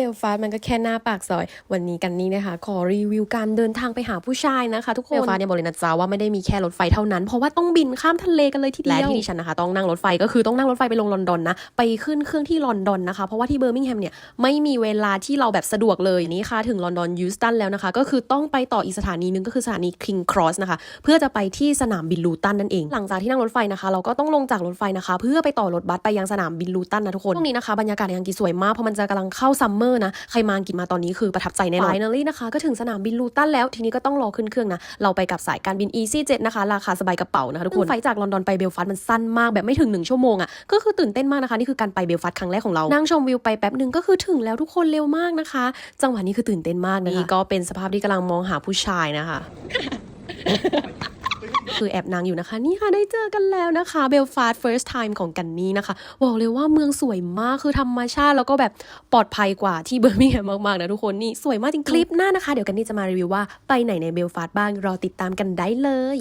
เบลฟาสต์มันก็แค่หน้าปากซอย วันนี้กันนี้นะคะ ขอรีวิวการเดินทางไปหาผู้ชายนะคะทุกคนเบลฟาสต์เนี่ยบอกเลยนะจ๊ะว่าไม่ได้มีแค่รถไฟเท่านั้น เพราะว่าต้องบินข้ามทะเลกันเลยทีเดียว และที่ดิฉันนะคะต้องนั่งรถไฟก็คือต้องนั่งรถไฟไปลงลอนดอนนะ ไปขึ้นเครื่องที่ลอนดอนนะคะ เพราะว่าที่เบอร์มิงแฮมเนี่ยไม่มีเวลาที่เราแบบสะดวกเลยนี่ค่ะถึงลอนดอนยูสตันแล้วนะคะ ก็คือต้องไปต่ออีกสถานีหนึงก็คือสถานีคิงครอสนะคะเพื่อจะไปที่สนามบินลูตันนั่นเอง หลังจากที่นั่งรถไฟนะคะ เราก็ต้องลงจากรถไฟนะคะ เพื่อไปต่อรถบัสไปยังสนามบินลูตันนะทุกคนช่วงนี้นะคะบรรยากาศในอังกฤษสวยมากเพราะมันจะกำลังเข้าซัมเมอร์นะ ใครมาอังกฤษมาตอนนี้คือประทับใจแน่นอน finally นะคะ ก็ถึงสนามบินลูตันแล้ว ทีนี้ก็ต้องรอขึ้นเครื่องนะ เราไปกับสายการบิน EasyJet นะคะ ราคาสบายกระเป๋านะคะทุกคน ไฟล์จากลอนดอนไปเบลฟาสต์มันสั้นมากแบบไม่ถึงหนึ่งชั่วโมงอะ ก็คือตื่นเต้นมากนะคะ นี่คือการไปเบลฟาสต์ครั้งแรกของเรา นั่งชมวิวไปแป๊บหนึ่งก็คือถึงแล้วทุกคนเร็วมากนะคะ จังหวะนี้คือตื่นเต้นมากนะคะนี่ก็เป็นสภาพที่กำลังมองหาผู้ชายนะคะ คือแอบนางอยู่นะคะ นี่ค่ะได้เจอกันแล้วนะคะเบลฟาส first time ของกันนี่นะคะ บอกเลยว่าเมืองสวยมากคือธรรมชาติ แล้วก็แบบปลอดภัยกว่าที่เบอร์มิงแฮมมากๆนะทุกคนนี่สวยมากจริงคลิปหน้านะคะ เดี๋ยวกันนี่จะมารีวิวว่าไปไหนในเบลฟาสบ้างรอติดตามกันได้เลย